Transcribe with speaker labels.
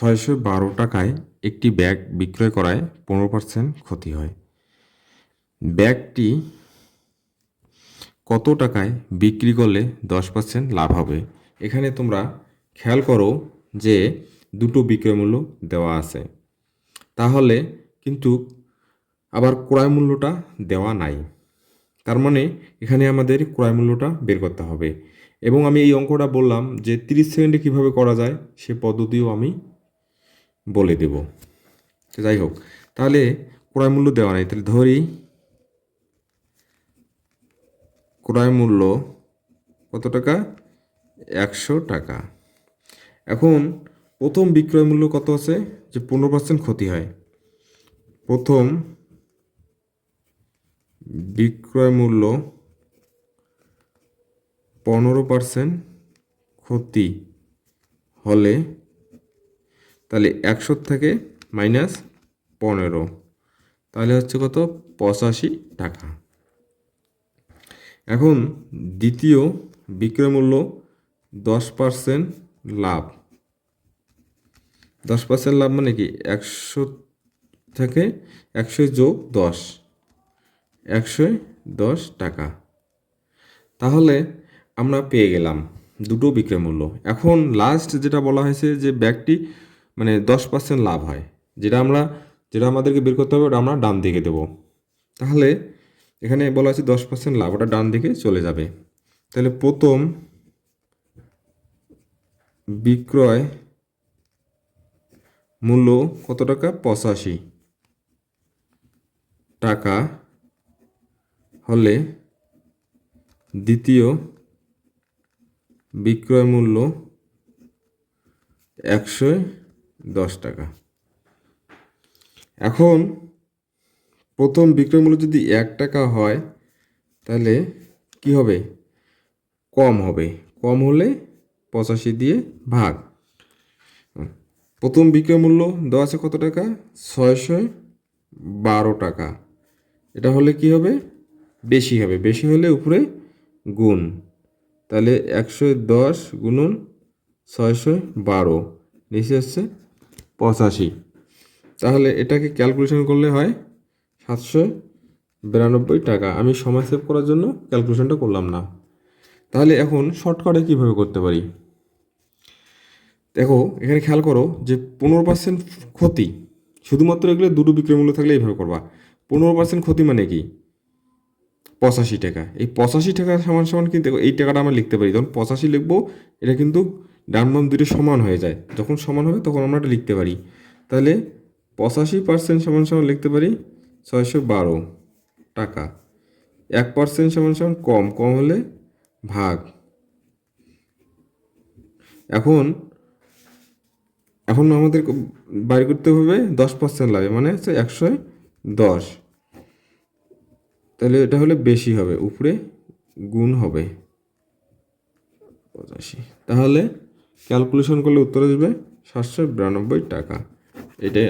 Speaker 1: ছয়শো বারো টাকায় একটি ব্যাগ বিক্রয় করায় পনেরো পার্সেন্ট ক্ষতি হয়। ব্যাগটি কত টাকায় বিক্রি করলে দশ পার্সেন্ট লাভ হবে? এখানে তোমরা খেয়াল করো যে দুটো বিক্রয় মূল্য দেওয়া আছে। তাহলে কিন্তু আবার ক্রয় মূল্যটা দেওয়া নাই। তার মানে এখানে আমাদের ক্রয় মূল্যটা বের করতে হবে। এবং আমি এই অঙ্কটা বললাম যে তিরিশ সেকেন্ডে কীভাবে করা যায় সে পদ্ধতিও আমি বলে দেব। তো যাই হোক, তাহলে ক্রয় মূল্য দেওয়া নাই। তাহলে ধরি, ক্রয় মূল্য কত টাকা? একশো টাকা। এখন প্রথম বিক্রয় মূল্য কত আছে? যে পনেরো পার্সেন্ট ক্ষতি হয়। প্রথম বিক্রয় মূল্য পনেরো পার্সেন্ট ক্ষতি হলে তাহলে একশো থেকে মাইনাস পনেরো। তাহলে হচ্ছে কত? পঁচাশি টাকা। এখন দ্বিতীয় বিক্রয় মূল্য দশ পার্সেন্ট লাভ। দশ পার্সেন্ট লাভ মানে কি? একশো থেকে একশো যোগ দশ। একশো দশ টাকা। তাহলে আমরা পেয়ে গেলাম দুটো বিক্রয় মূল্য। এখন লাস্ট যেটা বলা হয়েছে যে ব্যাগটি মানে দশ পার্সেন্ট লাভ হয়। যেটা আমরা, যেটা আমাদেরকে বের করতে হবে, ওটা আমরা ডান দিকে দেবো। তাহলে এখানে বলা আছে দশ পার্সেন্ট লাভ, ওটা ডান দিকে চলে যাবে। তাহলে প্রথম বিক্রয় মূল্য কত টাকা? পঁচাশি টাকা। হলে দ্বিতীয় বিক্রয় মূল্য একশো দশ টাকা। এখন প্রথম বিক্রয় মূল্য যদি এক টাকা হয়, তাহলে কি হবে? কম হবে। কম হলে পঁচাশি দিয়ে ভাগ। প্রথম বিক্রয় মূল্য দেওয়া আছে কত টাকা? ছয়শো বারো টাকা। এটা হলে কি হবে? বেশি হবে। বেশি হলে উপরে গুণ। তাহলে একশো দশ গুণন ছয়শো বারো। নিচে হচ্ছে পঁচাশি। তাহলে এটাকে ক্যালকুলেশন করলে হয় সাতশো বিরানব্বই টাকা। আমি সময় সেভ করার জন্য ক্যালকুলেশনটা করলাম না। তাহলে এখন শর্টকাটে কীভাবে করতে পারি? দেখো, এখানে খেয়াল করো যে পনেরো পার্সেন্ট ক্ষতি, শুধুমাত্র এগুলো দুটো বিক্রয় থাকলে এইভাবে করবা। পনেরো পার্সেন্ট ক্ষতি মানে কি? পঁচাশি টাকা। এই পঁচাশি টাকা সমান সমান কিন্তু এই টাকাটা আমরা লিখতে পারি। যখন পঁচাশি লিখব, এটা কিন্তু ডান বাম দুটো সমান হয়ে যায়। যখন সমান হবে তখন আমরা এটা লিখতে পারি। তাহলে পঁচাশি পার্সেন্ট সমান সমান লিখতে পারি ছয়শো বারো টাকা। এক পার্সেন্ট সমান সমান কম কম হলে ভাগ। এখন এখন আমাদের বাইর করতে হবে দশ পার্সেন্ট লাগে মানে হচ্ছে একশো দশ। তাহলে এটা হলে বেশি হবে, উপরে গুণ হবে। পঁচাশি। তাহলে ক্যালকুলেশন করলে উত্তর আসবে সাতশো বিরানব্বই টাকা। এটাই